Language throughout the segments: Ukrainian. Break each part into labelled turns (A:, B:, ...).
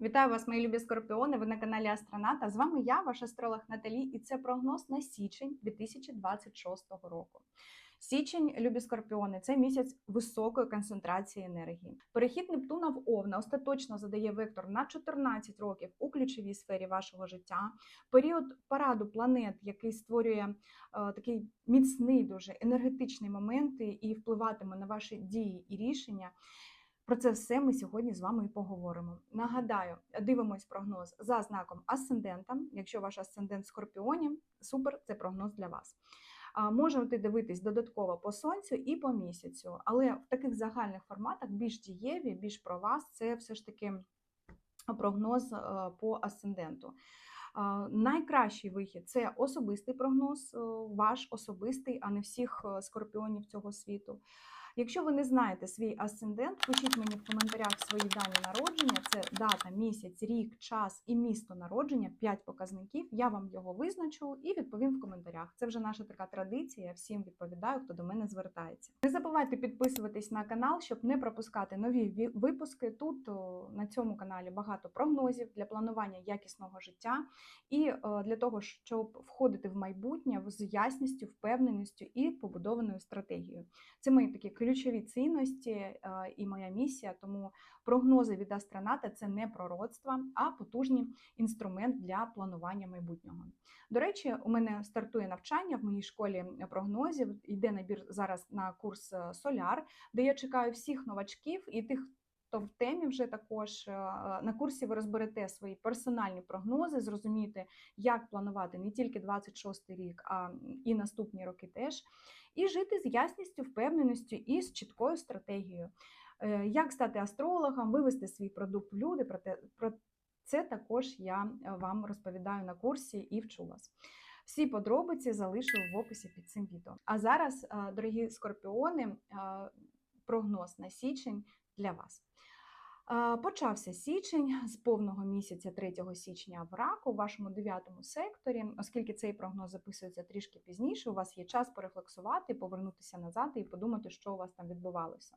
A: Вітаю вас, мої любі скорпіони. Ви на каналі Астроната. З вами я, ваш астролог Наталі, і це прогноз на січень 2026 року. Січень, любі скорпіони, це місяць високої концентрації енергії. Перехід Нептуна в Овна остаточно задає вектор на 14 років у ключовій сфері вашого життя. Період параду планет, який створює е, такий міцний, дуже енергетичний момент і впливатиме на ваші дії і рішення. Про це все ми сьогодні з вами і поговоримо. Нагадаю, дивимось прогноз за знаком асцендента. Якщо ваш асцендент скорпіоні, супер, це прогноз для вас. А, Можете дивитись додатково по сонцю і по місяцю, але в таких загальних форматах більш дієві, більш про вас, це все ж таки прогноз е, по асценденту. Найкращий вихід це особистий прогноз, е, ваш особистий, а не всіх е, скорпіонів цього світу. Якщо ви не знаєте свій асцендент, пишіть мені в коментарях свої дані народження. Це дата, місяць, рік, час і місто народження, 5 показників. Я вам його визначу і відповім в коментарях. Це вже наша така традиція. Я всім відповідаю, хто до мене звертається. Не забувайте підписуватись на канал, щоб не пропускати нові випуски. Тут на цьому каналі багато прогнозів для планування якісного життя і для того, щоб входити в майбутнє з ясністю, впевненістю і побудованою стратегією. Це мої такі ключові цінності е, і моя місія. Тому прогнози від астроната це не пророцтва, а потужний інструмент для планування майбутнього. До речі, у мене стартує навчання в моїй школі прогнозів. Йде набір зараз на курс е, Соляр, де я чекаю всіх новачків і тих. хто в темі вже також е, на курсі ви розберете свої персональні прогнози, зрозумієте, як планувати не тільки 26 рік, а і наступні роки теж і жити з ясністю, впевненістю і з чіткою стратегією. Е, Як стати астрологом, вивести свій продукт в люди, про це також я е, вам розповідаю на курсі і вчу вас. Всі подробиці залишу в описі під цим відео. А зараз, е, дорогі скорпіони, прогноз на січень для вас. Почався січень з повного місяця 3 січня в раку у вашому дев'ятому секторі, оскільки цей прогноз записується трішки пізніше, у вас є час порефлексувати, повернутися назад і подумати, що у вас там відбувалося.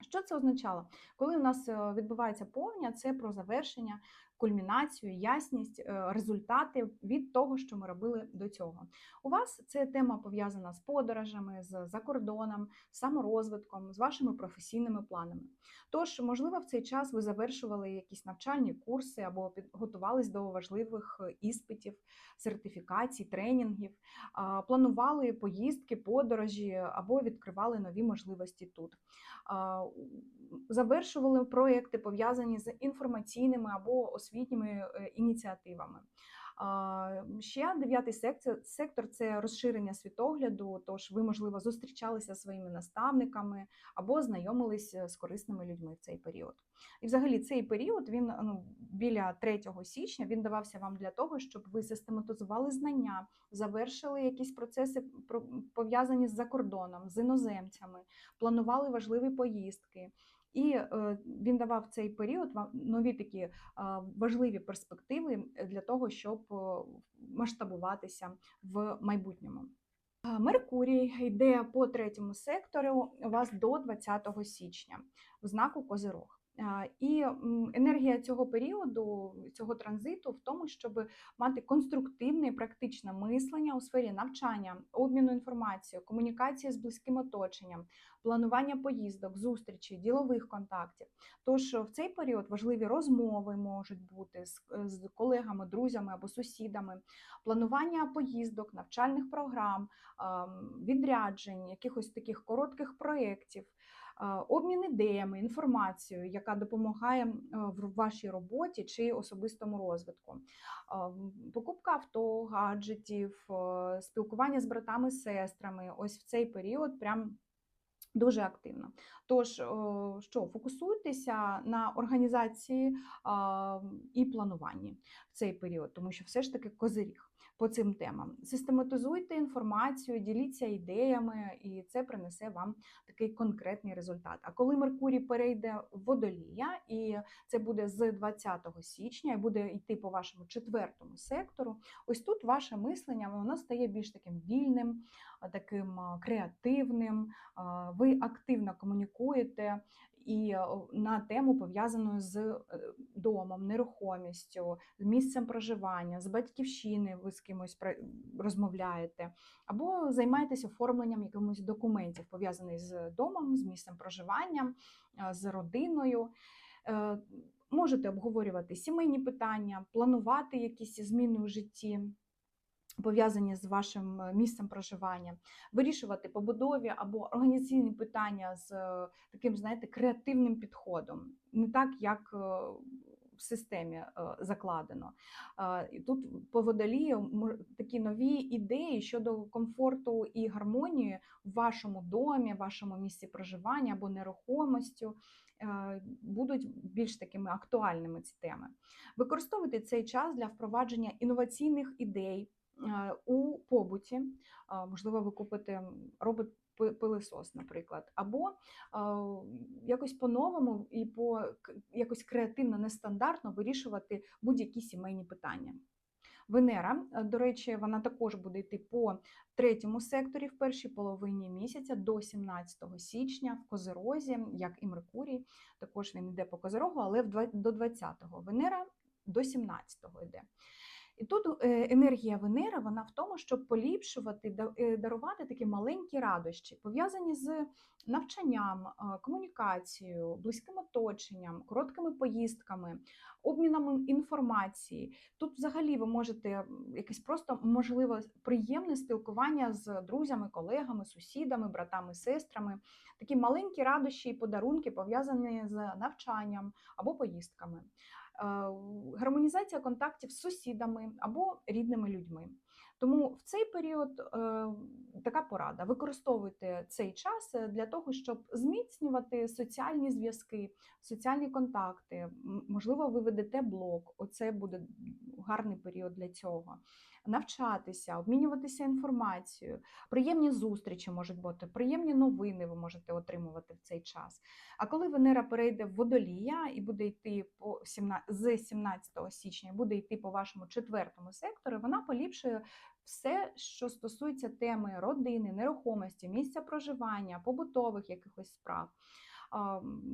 A: Що це означало? Коли у нас е, відбувається повня, це про завершення, кульмінацію, ясність, е, результати від того, що ми робили до цього. У вас це тема пов'язана з подорожами, з закордоном, саморозвитком, з вашими професійними планами. Тож, можливо, в цей час ви завершували якісь навчальні курси або підготувались до важливих е, іспитів, сертифікацій, тренінгів, планували поїздки, подорожі або відкривали нові можливості тут. Завершували проекти, пов'язані з інформаційними або освітніми е, ініціативами. Ще дев'ятий сектор, це розширення світогляду. Тож ви, можливо, зустрічалися зі своїми наставниками або знайомились з корисними людьми в цей період. І взагалі цей період він ну, біля 3 січня він давався вам для того, щоб ви систематизували знання, завершили якісь процеси про- пов'язані з закордоном, з іноземцями, планували важливі поїздки. І е, він давав цей період нові такі е, важливі перспективи для того, щоб е, масштабуватися в майбутньому. Меркурій йде по третьому сектору у вас до 20 січня в знаку Козирог. І енергія цього періоду, цього транзиту в тому, щоб мати конструктивне і практичне мислення у сфері навчання, обміну інформацією, комунікації з близьким оточенням, планування поїздок, зустрічей, ділових контактів. Тож в цей період важливі розмови можуть бути з, колегами, друзями або сусідами, планування поїздок, навчальних програм, відряджень, якихось таких коротких проєктів. Е, Обмін ідеями, інформацією, яка допомагає е, в вашій роботі чи особистому розвитку, Е, покупка авто, гаджетів, е, спілкування з братами, сестрами. Ось в цей період прям Дуже активно. Тож, що фокусуйтеся на організації і плануванні в цей період, тому що все ж таки козиріг по цим темам. Систематизуйте інформацію, діліться ідеями, і це принесе вам такий конкретний результат. А коли Меркурій перейде в водолія, і це буде з 20 січня, і буде йти по вашому четвертому сектору, ось тут ваше мислення воно стає більш таким вільним, таким креативним. Ви активно комунікуєте і е, на тему пов'язану з е, домом, нерухомістю, з місцем проживання, з батьківщини ви з кимось розмовляєте, або займаєтесь оформленням якихось документів, пов'язаних з домом, з місцем проживання, е, з родиною. Можете обговорювати сімейні питання, планувати якісь зміни у житті, пов'язані з вашим е, місцем проживання, вирішувати побудові або організаційні питання з е, таким, знаєте, креативним підходом, не так, як е, в системі закладено. І Тут по водолію такі нові ідеї щодо комфорту і гармонії в вашому домі, вашому місці проживання або нерухомостю будуть більш такими актуальними ці теми. Використовуйте цей час для впровадження інноваційних ідей у побуті. Е, Можливо, ви купите робот пилисос, наприклад, або е, якось по-новому і по якось креативно, нестандартно вирішувати будь-які сімейні питання. Венера, е, до речі, вона також буде йти по третьому секторі в першій половині місяця до 17 січня в Козерозі, як і Меркурій. Також він йде по Козерогу, але до 20-го. Венера до 17-го йде. І тут е, енергія Венери вона в тому, щоб поліпшувати, е, дарувати такі маленькі радощі, пов'язані з навчанням, е, комунікацією, близьким оточенням, короткими поїздками, обміном інформації. Тут взагалі ви можете якесь просто можливо приємне спілкування з друзями, колегами, сусідами, братами, сестрами. Такі маленькі радощі і подарунки пов'язані з навчанням або поїздками. Гармонізація контактів з сусідами або рідними людьми. Тому в цей період е, така порада: використовуйте цей час е, для того, щоб зміцнювати соціальні зв'язки, соціальні контакти. Можливо, ви ведете блог. Оце буде гарний період для цього. Навчатися, обмінюватися інформацією, приємні зустрічі можуть бути, приємні новини ви можете отримувати в цей час. А коли Венера перейде в водолія і буде йти по 17, з 17 січня, буде йти по вашому четвертому сектору, вона поліпшує все, що стосується теми родини, нерухомості, місця проживання, побутових якихось справ.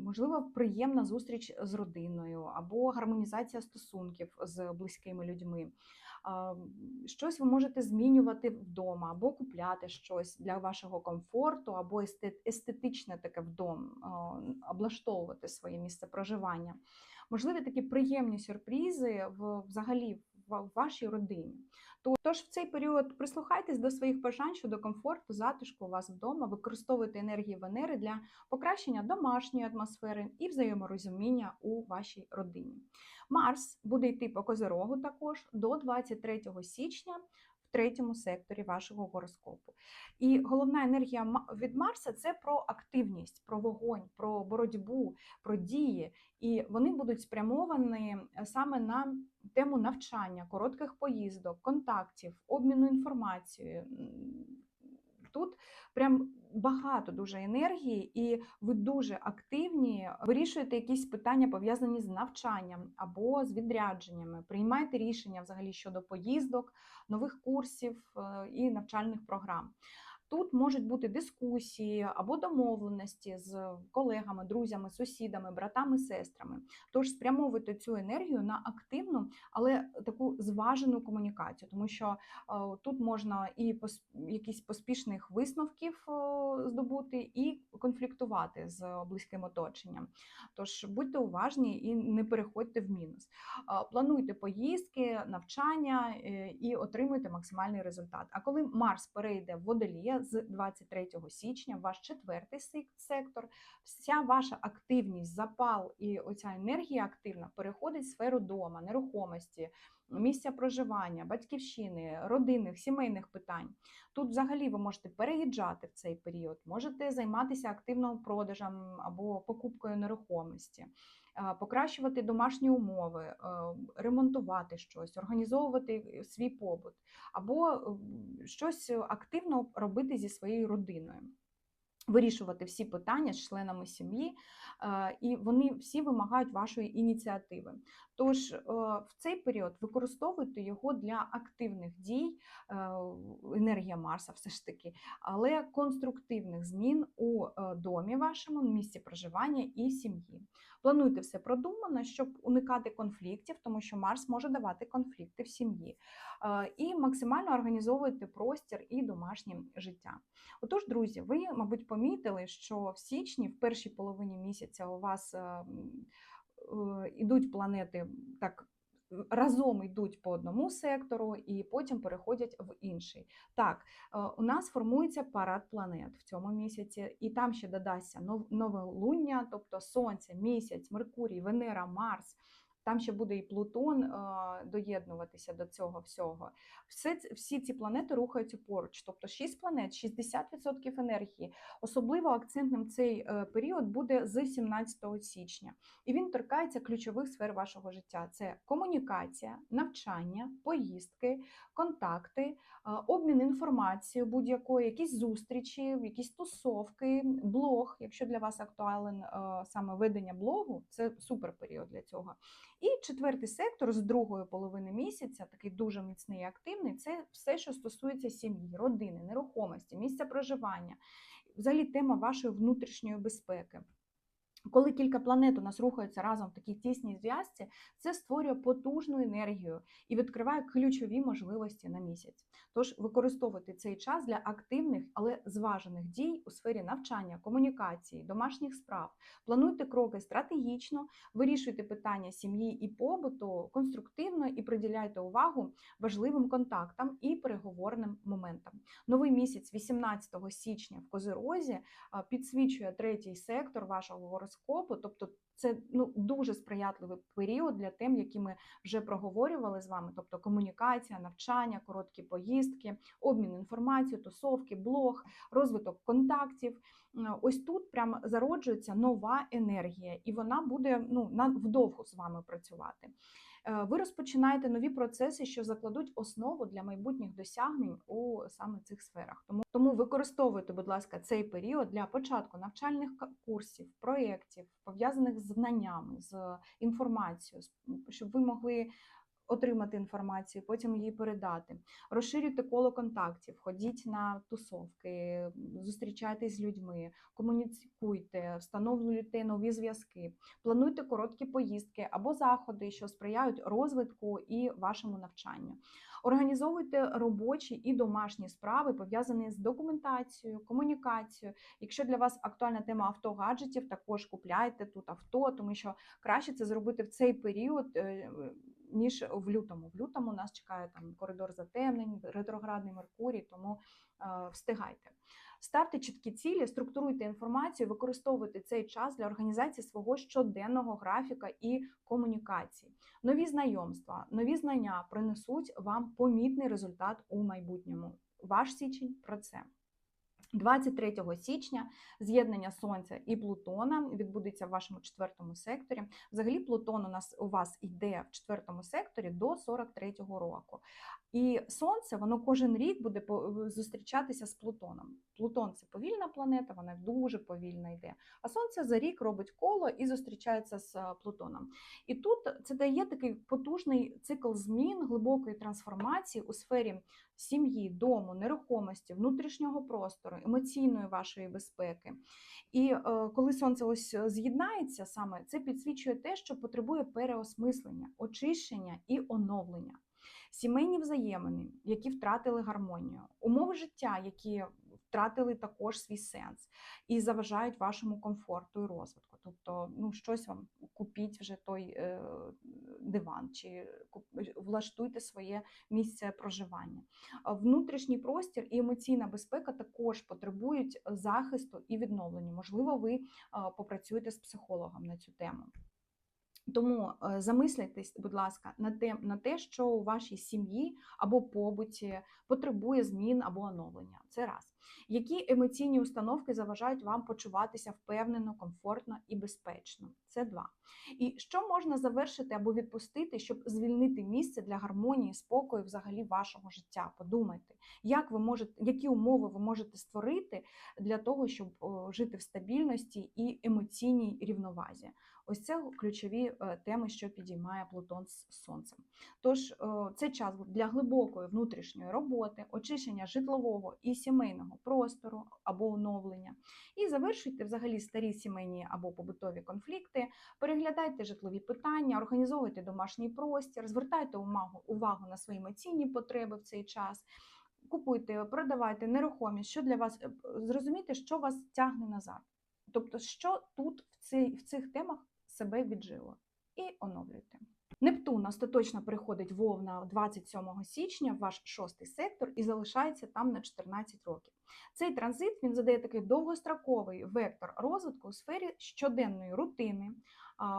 A: Можливо, приємна зустріч з родиною або гармонізація стосунків з близькими людьми. Щось ви можете змінювати вдома, або купляти щось для вашого комфорту, або есте- естетичне таке вдома, облаштовувати своє місце проживання. Можливі такі приємні сюрпризи взагалі в вашій родині. Тож в цей період прислухайтесь до своїх бажань щодо комфорту, затишку у вас вдома, використовуйте енергії Венери для покращення домашньої атмосфери і взаєморозуміння у вашій родині. Марс буде йти по козирогу також до 23 січня третьому секторі вашого гороскопу. І головна енергія від Марса це про активність, про вогонь, про боротьбу, про дії. І вони будуть спрямовані е, саме на тему навчання, коротких поїздок, контактів, обміну інформацією. Тут прям багато дуже енергії, і ви дуже активні, вирішуєте якісь питання пов'язані з навчанням або з відрядженнями, приймаєте рішення взагалі щодо поїздок, нових курсів е, і навчальних програм. Тут можуть бути дискусії або домовленості з колегами, друзями, сусідами, братами, сестрами. Тож спрямовуйте цю енергію на активну, але таку зважену комунікацію, тому що е, тут можна і якісь поспішних висновків е, здобути, і конфліктувати з близьким оточенням. Тож будьте уважні і не переходьте в мінус. Е, Плануйте поїздки, навчання і отримуйте максимальний результат. А коли Марс перейде в водолія з 23 січня, ваш четвертий сектор, вся ваша активність, запал і оця енергія активна переходить в сферу дома, нерухомості, місця проживання, батьківщини, родинних, сімейних питань. Тут взагалі ви можете переїжджати в цей період, можете займатися активно продажем або покупкою нерухомості. Е, Покращувати домашні умови, е, ремонтувати щось, організовувати свій побут, або е, щось активно робити зі своєю родиною. Вирішувати всі питання з членами сім'ї, е, і вони всі вимагають вашої ініціативи. Тож е, в цей період використовуйте його для активних дій, е, енергія Марса, все ж таки, але конструктивних змін у домі вашому, місці проживання і сім'ї. Плануйте все продумано, щоб уникати конфліктів, тому що Марс може давати конфлікти в сім'ї. І максимально організовуйте простір і домашнє життя. Отож, друзі, ви, мабуть, помітили, що в січні, в першій половині місяця, у вас ідуть планети так. Разом йдуть по одному сектору і потім переходять в інший. Так, у нас формується парад планет в цьому місяці, і там ще додасться нове луння, тобто Сонце, місяць, Меркурій, Венера, Марс. Там ще буде і Плутон е, доєднуватися до цього всього. Все, Всі ці планети рухаються поруч. Тобто 6 планет, 60% енергії. Особливо акцентним цей е, період буде з 17 січня. І він торкається ключових сфер вашого життя: це комунікація, навчання, поїздки, контакти, е, обмін інформацією будь-якої, якісь зустрічі, якісь тусовки, блог. Якщо для вас актуален саме ведення блогу, це супер період для цього. І четвертий сектор з другої половини місяця, такий дуже міцний і активний, це все, що стосується сім'ї, родини, нерухомості, місця проживання, взагалі тема вашої внутрішньої безпеки. Коли кілька планет у нас рухаються разом в такій тісній зв'язці, це створює потужну енергію і відкриває ключові можливості на місяць. Тож використовуйте цей час для активних, але зважених дій у сфері навчання, комунікації, домашніх справ. Плануйте кроки стратегічно, вирішуйте питання сім'ї і побуту конструктивно і приділяйте увагу важливим контактам і переговорним моментам. Новий місяць, 18 січня, в Козирозі, підсвічує третій сектор вашого гороскопу, тобто це ну дуже сприятливий період для тем, які ми вже проговорювали з вами, тобто комунікація, навчання, короткі поїздки, обмін інформацією, тусовки, блог, розвиток контактів. Ось тут прямо зароджується нова енергія, і вона буде ну вдовго з вами працювати. Е, ви розпочинаєте нові процеси, що закладуть основу для майбутніх досягнень у саме цих сферах. Тому тому використовуйте, будь ласка, цей період для початку навчальних курсів, проєктів, пов'язаних з знаннями, з інформацією, щоб ви могли отримати інформацію, потім її передати. Розширюйте коло контактів, ходіть на тусовки, зустрічайтесь з людьми, комунікуйте, встановлюйте нові зв'язки, плануйте короткі поїздки або заходи, що сприяють розвитку і вашому навчанню. Організовуйте робочі і домашні справи, пов'язані з документацією, комунікацією. Якщо для вас актуальна тема авто-гаджетів, також купляйте тут авто, тому що краще це зробити в цей період. Ніж в лютому. В лютому нас чекає там коридор затемнень, ретроградний Меркурій, тому е, встигайте. Ставте чіткі цілі, структуруйте інформацію, використовуйте цей час для організації свого щоденного графіка і комунікації. Нові знайомства, нові знання принесуть вам помітний результат у майбутньому. Ваш січень про це. 23 січня з'єднання Сонця і Плутона відбудеться в вашому четвертому секторі. Взагалі, Плутон у нас у вас йде в четвертому секторі до 43-го року. І сонце воно кожен рік буде зустрічатися з Плутоном. Плутон це повільна планета, вона дуже повільно йде. А сонце за рік робить коло і зустрічається з е, Плутоном. І тут це дає такий потужний цикл змін, глибокої трансформації у сфері сім'ї, дому, нерухомості, внутрішнього простору, емоційної вашої безпеки. І е, коли сонце ось з'єднається саме, це підсвічує те, що потребує переосмислення, очищення і оновлення сімейні взаємини, які втратили гармонію, умови життя, які втратили також свій сенс і заважають вашому комфорту і розвитку. Тобто, ну щось вам купіть вже той е, диван, чи влаштуйте своє місце проживання. Внутрішній простір і емоційна безпека також потребують захисту і відновлення. Можливо, ви попрацюєте з психологом на цю тему. Тому е, будь ласка, на те, на те, що у вашій сім'ї або побуті потребує змін або оновлення. Це раз. Які емоційні установки заважають вам почуватися впевнено, комфортно і безпечно? Це два. І що можна завершити або відпустити, щоб звільнити місце для гармонії, спокою взагалі вашого життя? Подумайте, як ви можете, які умови ви можете створити для того, щоб жити в стабільності і емоційній рівновазі. Ось це ключові е, теми, що підіймає Плутон з сонцем. Тож е, це час для глибокої внутрішньої роботи, очищення житлового і сімейного простору або оновлення. І завершуйте взагалі старі сімейні або побутові конфлікти, переглядайте житлові питання, організовуйте домашній простір, звертайте увагу, увагу на свої емоційні потреби в цей час. Купуйте, продавайте нерухомість, що для вас е, зрозумійте, що вас тягне назад. Тобто, що тут в, цій, в цих темах себе віджило, і оновлюйте. Нептун остаточно переходить в Овна 27 січня в ваш шостий сектор і залишається там на 14 років. Цей транзит він задає такий довгостроковий вектор розвитку у сфері щоденної рутини,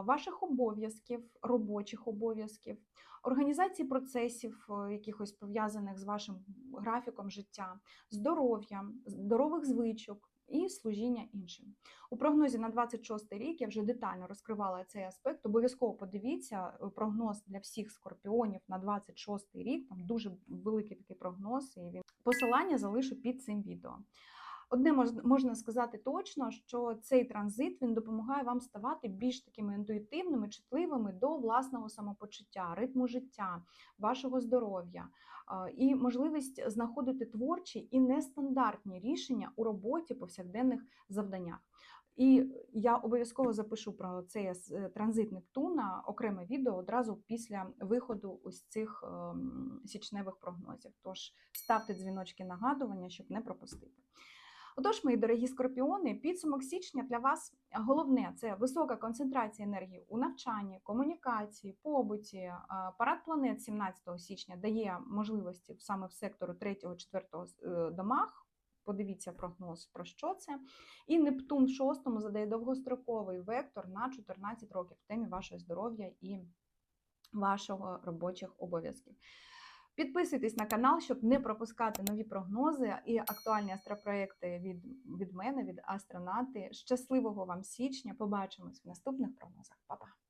A: ваших обов'язків, робочих обов'язків, організації процесів, е, якихось пов'язаних з вашим графіком життя, здоров'я, здорових звичок і служіння іншим. У прогнозі на 26 рік я вже детально розкривала цей аспект. Обов'язково подивіться е, прогноз для всіх скорпіонів на 26 рік. Там дуже великий такий прогноз, і він посилання залишу під цим відео. Одне мож- можна сказати точно, що цей транзит він допомагає вам ставати більш такими інтуїтивними, чутливими до власного самопочуття, ритму життя, вашого здоров'я і можливість знаходити творчі і нестандартні рішення у роботі повсякденних завданнях. І я обов'язково запишу про цей транзит Нептуна окреме відео одразу після виходу ось цих ем, січневих прогнозів. Тож ставте дзвіночки нагадування, щоб не пропустити. Отож, мої дорогі скорпіони, підсумок січня для вас головне це висока концентрація енергії у навчанні, комунікації, побуті. Парад планет 17 січня дає можливості саме в сектору 3-4 домах. Подивіться прогноз про що це. І Нептун в шостому задає довгостроковий вектор на 14 років в темі вашого здоров'я і вашого робочих обов'язків. Підписуйтесь на канал, щоб не пропускати нові прогнози і актуальні астропроекти від, від мене, від Астронати. Щасливого вам січня! Побачимось в наступних прогнозах. Па-па!